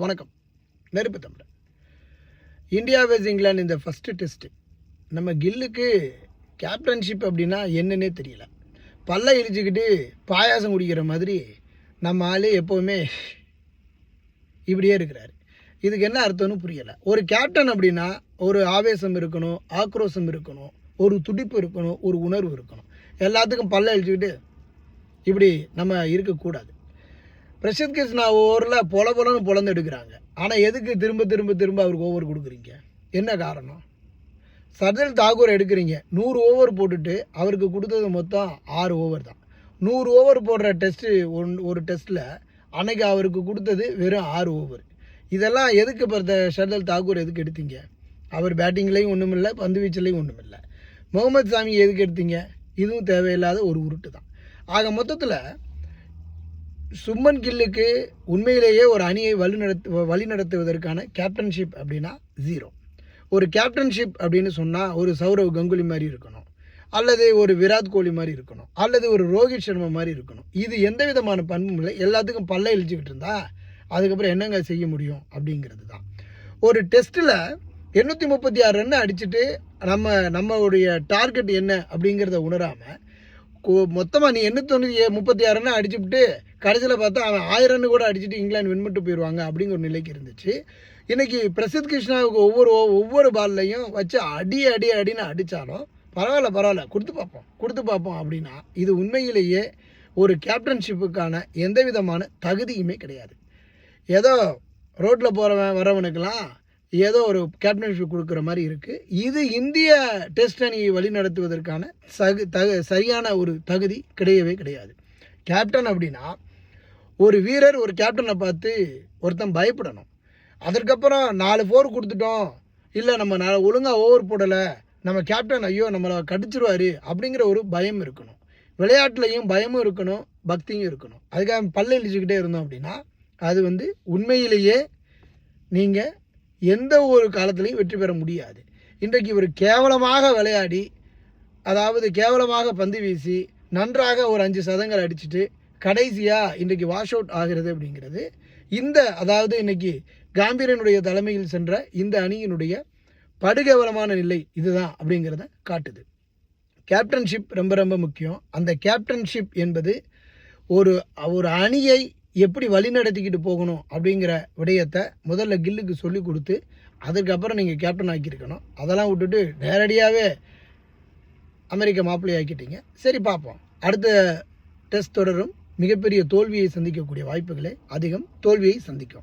வணக்கம். நெருப்பு Tamil India ways England இந்த ஃபஸ்ட்டு டெஸ்ட்டு நம்ம கில்லுக்கு கேப்டன்ஷிப் அப்படின்னா என்னன்னே தெரியல. பல்ல இழிச்சுக்கிட்டு பாயாசம் குடிக்கிற மாதிரி நம்ம ஆளே எப்போவுமே இப்படியே இருக்கிறாரு. இதுக்கு என்ன அர்த்தம்னு புரியலை. ஒரு கேப்டன் அப்படின்னா ஒரு ஆவேசம் இருக்கணும் ஆக்ரோஷம் இருக்கணும் ஒரு துடிப்பு இருக்கணும் ஒரு உணர்வு இருக்கணும். எல்லாத்துக்கும் பல்ல இழிச்சுக்கிட்டு இப்படி நம்ம இருக்கக்கூடாது. பிரசித் கிருஷ்ணா ஓவரில் பொல பொலன்னு பொலந்து எடுக்கிறாங்க. ஆனால் எதுக்கு திரும்ப திரும்ப திரும்ப அவருக்கு ஓவர் கொடுக்குறீங்க? என்ன காரணம்? சர்தல் தாகூர் எடுக்கிறீங்க. நூறு ஓவர் போட்டுட்டு அவருக்கு கொடுத்தது மொத்தம் ஆறு ஓவர் தான். நூறு ஓவர் போடுற டெஸ்ட்டு ஒன் ஒரு டெஸ்ட்டில் அன்னைக்கு அவருக்கு கொடுத்தது வெறும் ஆறு ஓவர். இதெல்லாம் எதுக்கு இப்போ ஷர்தல் தாகூர் எதுக்கு எடுத்தீங்க? அவர் பேட்டிங்லேயும் ஒன்றும் இல்லை பந்து வீச்சிலையும் ஒன்றும் இல்லை. முகமது சாமி எதுக்கு எடுத்தீங்க? இதுவும் தேவையில்லாத ஒரு உருட்டு தான். ஆக மொத்தத்தில் சும்மன் கில்லுக்கு உண்மையிலேயே ஒரு அணியை வழிநடத்து வழிநடத்துவதற்கான கேப்டன்ஷிப் அப்படின்னா ஜீரோ ஒரு கேப்டன்ஷிப் அப்படின்னு சொன்னால் ஒரு சௌரவ் கங்குலி மாதிரி இருக்கணும். அல்லது ஒரு விராட் கோலி மாதிரி இருக்கணும். அல்லது ஒரு ரோஹித் சர்மா மாதிரி இருக்கணும். இது எந்த விதமான பண்பும் இல்லை. எல்லாத்துக்கும் பல்ல இழிச்சிக்கிட்டு இருந்தா அதுக்கப்புறம் என்னங்க செய்ய முடியும் அப்படிங்கிறது தான். ஒரு டெஸ்ட்டில் எண்ணூற்றி முப்பத்தி ஆறு ரன் அடிச்சுட்டு நம்ம நம்மளுடைய டார்கெட் என்ன அப்படிங்கிறத உணராமல் மொத்தமாக நீ என்ன தொண்ணூற்றி முப்பத்தி ஆறு ரன் அடிச்சுட்டு கடைசியில் பார்த்தா அவன் ஆயிரம் ரன் கூட அடிச்சுட்டு இங்கிலாந்து வின் பண்ணிட்டு போயிடுவாங்க அப்படிங்கிற ஒரு நிலைக்கு இருந்துச்சு. இன்னைக்கு பிரசித் கிருஷ்ணாவுக்கு ஒவ்வொரு ஒவ்வொரு பால்லையும் வச்சு அடி அடி அடின்னு அடித்தாலும் பரவாயில்ல பரவாயில்ல கொடுத்து பார்ப்போம் கொடுத்து பார்ப்போம் அப்படின்னா இது உண்மையிலேயே ஒரு கேப்டன்ஷிப்புக்கான எந்த விதமான தகுதியுமே கிடையாது. ஏதோ ரோட்டில் போகிறவன் வரவனுக்கெல்லாம் ஏதோ ஒரு கேப்டன்ஷிப் கொடுக்குற மாதிரி இருக்குது இது இந்திய டெஸ்ட் அணியை வழிநடத்துவதற்கான சகு தகு சரியான ஒரு தகுதி கிடையவே கிடையாது. கேப்டன் அப்படின்னா ஒரு வீரர் ஒரு கேப்டனை பார்த்து ஒருத்தன் பயப்படணும். அதற்கப்புறம் நாலு ஃபோர் கொடுத்துட்டோம். இல்லை நம்ம ந ஒழுங்காக ஓவர் போடலை. நம்ம கேப்டன் ஐயோ நம்மளை கடிச்சிருவார் அப்படிங்கிற ஒரு பயம் இருக்கணும். விளையாட்டுலையும் பயமும் இருக்கணும் பக்தியும் இருக்கணும். அதுக்காக பல்ல இழிச்சுக்கிட்டே இருந்தோம் அப்படின்னா அது வந்து உண்மையிலேயே நீங்கள் எந்த ஒரு காலத்துலையும் வெற்றி பெற முடியாது. இன்றைக்கு இவர் கேவலமாக விளையாடி அதாவது கேவலமாக பந்து வீசி நன்றாக ஒரு அஞ்சு சதங்கள் அடிச்சுட்டு கடைசியாக இன்றைக்கு வாஷ் அவுட் ஆகிறது அப்படிங்கிறது இந்த அதாவது இன்னைக்கு காம்பீரனுடைய தலைமையில் சென்ற இந்த அணியினுடைய படுகேவலமான நிலை இதுதான் அப்படிங்கிறத காட்டுது. கேப்டன்ஷிப் ரொம்ப ரொம்ப முக்கியம். அந்த கேப்டன்ஷிப் என்பது ஒரு ஒரு அணியை எப்படி வழிநடத்திக்கிட்டு போகணும் அப்படிங்கிற விடயத்தை முதல்ல கில்லுக்கு சொல்லி கொடுத்து அதுக்கப்புறம் நீங்கள் கேப்டன் ஆக்கியிருக்கணும். அதெல்லாம் விட்டுட்டு நேரடியாகவே அமெரிக்க மாப்பிள்ளை ஆக்கிட்டீங்க. சரி பார்ப்போம். அடுத்த டெஸ்ட் தொடரும். மிகப்பெரிய தோல்வியை சந்திக்கக்கூடிய வாய்ப்புகளே அதிகம். தோல்வியை சந்திக்கும்.